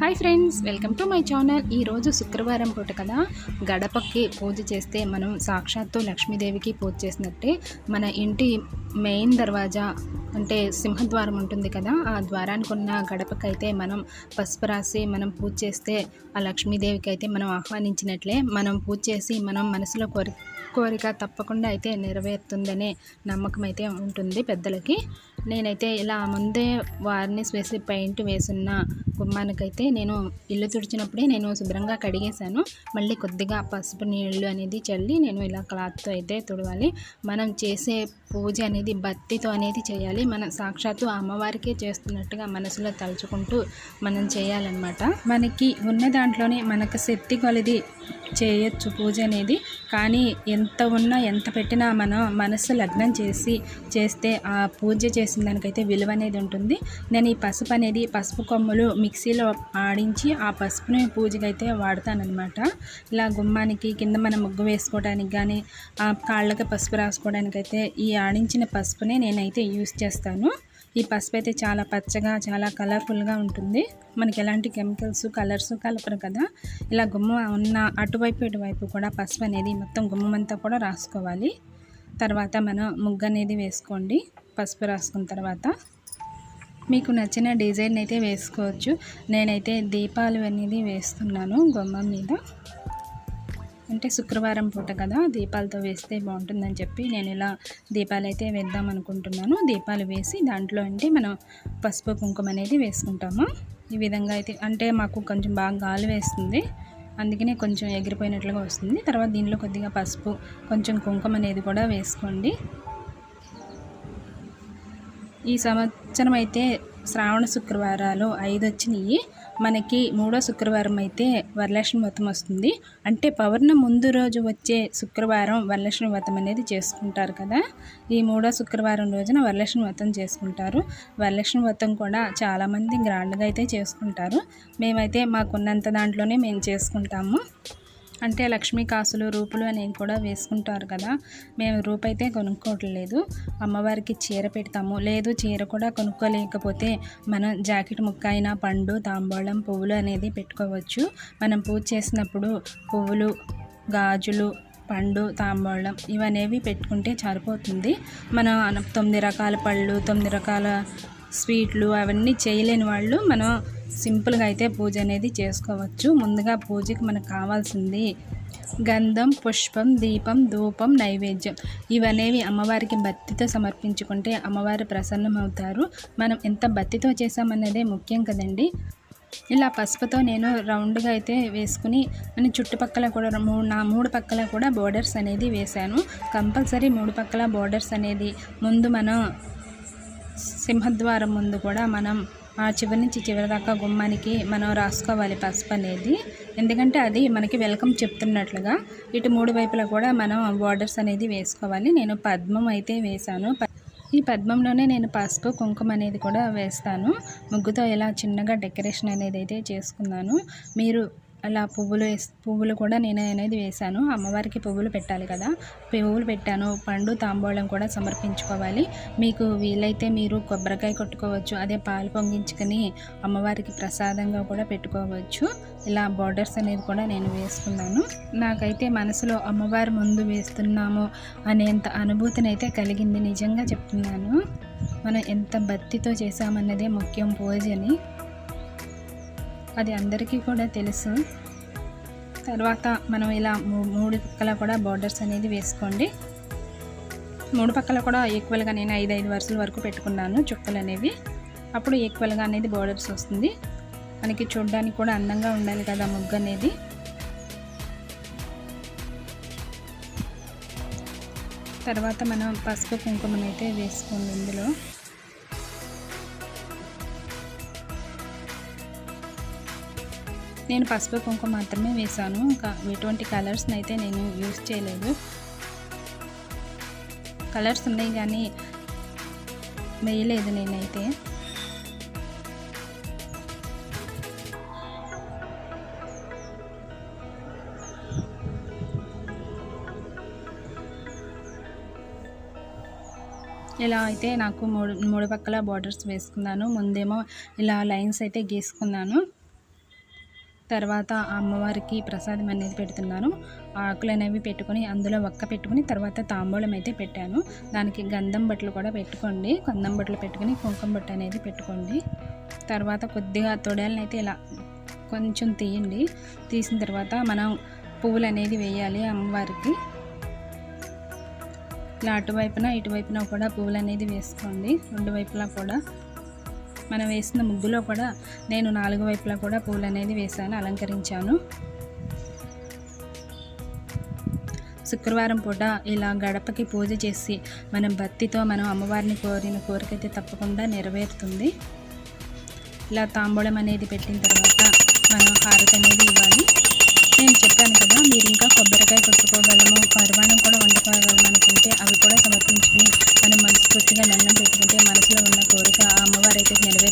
Hi friends welcome to my channel. ఈరోజు శుక్రవారం పూట కదా గడపకి పూజ చేస్తే మనం సాక్షాత్తు లక్ష్మీదేవికి పూజ చేసినట్టే మన ఇంటి మెయిన్ దర్వాజా అంటే సింహద్వారం ఉంటుంది కదా ఆ ద్వారానికి ఉన్న గడపకైతే మనం పసుపు రాసి మనం పూజ చేస్తే ఆ లక్ష్మీదేవికి అయితే మనం ఆహ్వానించినట్లే. మనం పూజ చేసి మనం మనసులో కోరి కోరిక తప్పకుండా అయితే నెరవేరుతుందనే నమ్మకం అయితే ఉంటుంది పెద్దలకి. నేనైతే ఇలా ముందే వార్నిస్ వేసి పెయింట్ వేసున్న గుమ్మానికైతే నేను ఇల్లు తుడిచినప్పుడే నేను శుభ్రంగా కడిగేశాను. మళ్ళీ కొద్దిగా పసుపు నీళ్ళు అనేది చల్లి నేను ఇలా క్లాత్తో అయితే తుడవాలి. మనం చేసే పూజ అనేది భక్తితో అనేది చేయాలి. మన సాక్షాత్తు అమ్మవారికే చేస్తున్నట్టుగా మనసులో తలుచుకుంటూ మనం చేయాలన్నమాట. మనకి ఉన్న దాంట్లోనే మనకు శక్తి కొలది చేయొచ్చు పూజ అనేది. కానీ ఎంత ఉన్నా ఎంత పెట్టినా మనం మనసు లగ్నం చేసి చేస్తే ఆ పూజ చేసిన దానికైతే విలువ అనేది ఉంటుంది. నేను ఈ పసుపు అనేది పసుపు కొమ్ములు మిక్సీలో ఆడించి ఆ పసుపుని పూజకైతే వాడతానమాట ఇలా గుమ్మానికి కింద మనం ముగ్గు వేసుకోవడానికి కానీ ఆ కాళ్ళకి పసుపు రాసుకోవడానికి అయితే ఈ ఆడించిన పసుపునే నేనైతే యూస్ చేస్తాను. ఈ పసుపు అయితే చాలా పచ్చగా చాలా కలర్ఫుల్గా ఉంటుంది. మనకి ఎలాంటి కెమికల్స్ కలర్స్ కలపరు కదా. ఇలా గుమ్మ ఉన్న అటువైపు ఇటువైపు కూడా పసుపు అనేది మొత్తం గుమ్మమంతా కూడా రాసుకోవాలి. తర్వాత మనం ముగ్గు అనేది వేసుకోండి. పసుపు రాసుకున్న తర్వాత మీకు నచ్చిన డిజైన్ అయితే వేసుకోవచ్చు. నేనైతే దీపాలు అనేది వేస్తున్నాను గుమ్మం మీద. అంటే శుక్రవారం పూట కదా దీపాలతో వేస్తే బాగుంటుందని చెప్పి నేను ఇలా దీపాలు అయితే వేద్దాం అనుకుంటున్నాను. దీపాలు వేసి దాంట్లో అంటే మనం పసుపు కుంకుమ అనేది వేసుకుంటాము. ఈ విధంగా అయితే అంటే మాకు కొంచెం బాగా గాలి వేస్తుంది. అందుకనే కొంచెం ఎగిరిపోయినట్లుగా వస్తుంది. తర్వాత దీనిలో కొద్దిగా పసుపు కొంచెం కుంకుమ అనేది కూడా వేసుకోండి. ఈ సంవత్సరం అయితే శ్రావణ శుక్రవారాలు ఐదు వచ్చినాయి మనకి మూడో శుక్రవారం అయితే వరలక్ష్మి వ్రతం వస్తుంది. అంటే పౌర్ణ ముందు రోజు వచ్చే శుక్రవారం వరలక్ష్మి వ్రతం అనేది చేసుకుంటారు కదా. ఈ మూడో శుక్రవారం రోజున వరలక్ష్మి వ్రతం చేసుకుంటారు. వరలక్ష్మి వ్రతం కూడా చాలామంది గ్రాండ్గా అయితే చేసుకుంటారు. మేమైతే మాకున్నంత దాంట్లోనే మేము చేసుకుంటాము. అంటే లక్ష్మీ కాసులు రూపులు అనేవి కూడా వేసుకుంటారు కదా. మేము రూపు అయితే కొనుక్కోవట్లేదు. అమ్మవారికి చీర పెడతాము. లేదు చీర కూడా కొనుక్కోలేకపోతే మనం జాకెట్ ముక్క అయినా పండు తాంబూలం పువ్వులు అనేది పెట్టుకోవచ్చు. మనం పూజ చేసినప్పుడు పువ్వులు గాజులు పండు తాంబూలం ఇవనేవి పెట్టుకుంటే సరిపోతుంది. మనం తొమ్మిది రకాల పళ్ళు తొమ్మిది రకాల స్వీట్లు అవన్నీ చేయలేని వాళ్ళు మనం సింపుల్గా అయితే పూజ అనేది చేసుకోవచ్చు. ముందుగా పూజకి మనకు కావాల్సింది గంధం పుష్పం దీపం ధూపం నైవేద్యం. ఇవనేవి అమ్మవారికి భక్తితో సమర్పించుకుంటే అమ్మవారు ప్రసన్నం అవుతారు మనం ఎంత భక్తితో చేసామన్నదే ముఖ్యం కదండి. ఇలా పసుపుతో నేను రౌండ్గా అయితే వేసుకుని నేను చుట్టుపక్కల కూడా మూడు నా మూడు పక్కల కూడా బోర్డర్స్ అనేది వేశాను. కంపల్సరీ మూడు పక్కల బోర్డర్స్ అనేది. ముందు మనం సింహద్వారం ముందు కూడా మనం ఆ చివరి నుంచి చివరి దాకా గుమ్మానికి మనం రాసుకోవాలి పసుపు అనేది. ఎందుకంటే అది మనకి వెల్కమ్ చెప్తున్నట్లుగా ఇటు మూడు వైపులా కూడా మనం బార్డర్స్ అనేది వేసుకోవాలి. నేను పద్మం అయితే వేశాను. ఈ పద్మంలోనే నేను పసుపు కుంకుమ అనేది కూడా వేస్తాను. ముగ్గుతో ఇలా చిన్నగా డెకరేషన్ అనేది అయితే చేసుకున్నాను. మీరు అలా పువ్వులు పువ్వులు కూడా నేను అనేది వేశాను. అమ్మవారికి పువ్వులు పెట్టాలి కదా. పువ్వులు పెట్టాను. పండు తాంబూలం కూడా సమర్పించుకోవాలి. మీకు వీలైతే మీరు కొబ్బరికాయ కొట్టుకోవచ్చు. అదే పాలు పొంగించుకొని అమ్మవారికి ప్రసాదంగా కూడా పెట్టుకోవచ్చు. ఇలా బార్డర్స్ అనేది కూడా నేను వేసుకున్నాను. నాకైతే మనసులో అమ్మవారి ముందు వేస్తున్నాము అనేంత అనుభూతిని అయితే కలిగింది నిజంగా చెప్తున్నాను. మనం ఎంత భక్తితో చేసామన్నదే ముఖ్యం పూజని. అది అందరికీ కూడా తెలుసు. తర్వాత మనం ఇలా మూడు పక్కల కూడా బార్డర్స్ అనేది వేసుకోండి. మూడు పక్కల కూడా ఈక్వల్గా నేను ఐదు ఐదు వరుసల వరకు పెట్టుకున్నాను చుక్కలు అనేవి. అప్పుడు ఈక్వల్గా అనేది బార్డర్స్ వస్తుంది. మనకి చూడడానికి కూడా అందంగా ఉండాలి కదా ముగ్గు అనేది. తర్వాత మనం పసుపు కుంకుమనైతే వేసుకోండి ఇందులో. నేను పసుపు కుంకుమ మాత్రమే వేసాను ఇంకా ఎటువంటి కలర్స్ని అయితే నేను యూస్ చేయలేదు. కలర్స్ ఉన్నాయి కానీ వేయలేదు నేనైతే. ఇలా అయితే నాకు మూడు మూడు పక్కల బార్డర్స్ వేసుకున్నాను. ముందేమో ఇలా లైన్స్ అయితే గీసుకున్నాను. తర్వాత అమ్మవారికి ప్రసాదం అనేది పెడుతున్నాను. ఆకులు అనేవి పెట్టుకొని అందులో ఒక్క పెట్టుకుని తర్వాత తాంబూలం అయితే పెట్టాను. దానికి గంధం బట్టలు కూడా పెట్టుకోండి. గంధం బట్టలు పెట్టుకొని కుంకుమ బట్ట అనేది పెట్టుకోండి. తర్వాత కొద్దిగా తొడలను అయితే ఇలా కొంచెం తీయండి. తీసిన తర్వాత మనం పువ్వులు అనేది వేయాలి అమ్మవారికి. ఇలా అటువైపున ఇటువైపున కూడా పువ్వులు అనేది వేసుకోండి. రెండు వైపులా కూడా మనం వేసిన ముగ్గులో కూడా నేను నాలుగు వైపులా కూడా పూలు అనేది వేసాను అలంకరించాను. శుక్రవారం పూట ఇలా గడపకి పూజ చేసి మనం భక్తితో మనం అమ్మవారిని కోరిన కోరికైతే తప్పకుండా నెరవేరుతుంది. ఇలా తాంబూలం అనేది పెట్టిన తర్వాత మనం హారతి అనేది ఇవ్వాలి. నేను చెప్పాను కదా మీరు ఇంకా కొబ్బరికాయ కొట్టుకోగలము పరిమాణం కూడా వండుకోగలము ఉంటే అవి కూడా సమర్పించుకుని మనం మనస్ఫూర్తిగా దండం పెట్టుకుంటే మనసులో ఉన్న కోరిక ఆ అమ్మవారు అయితే నెరవేరుస్తుంది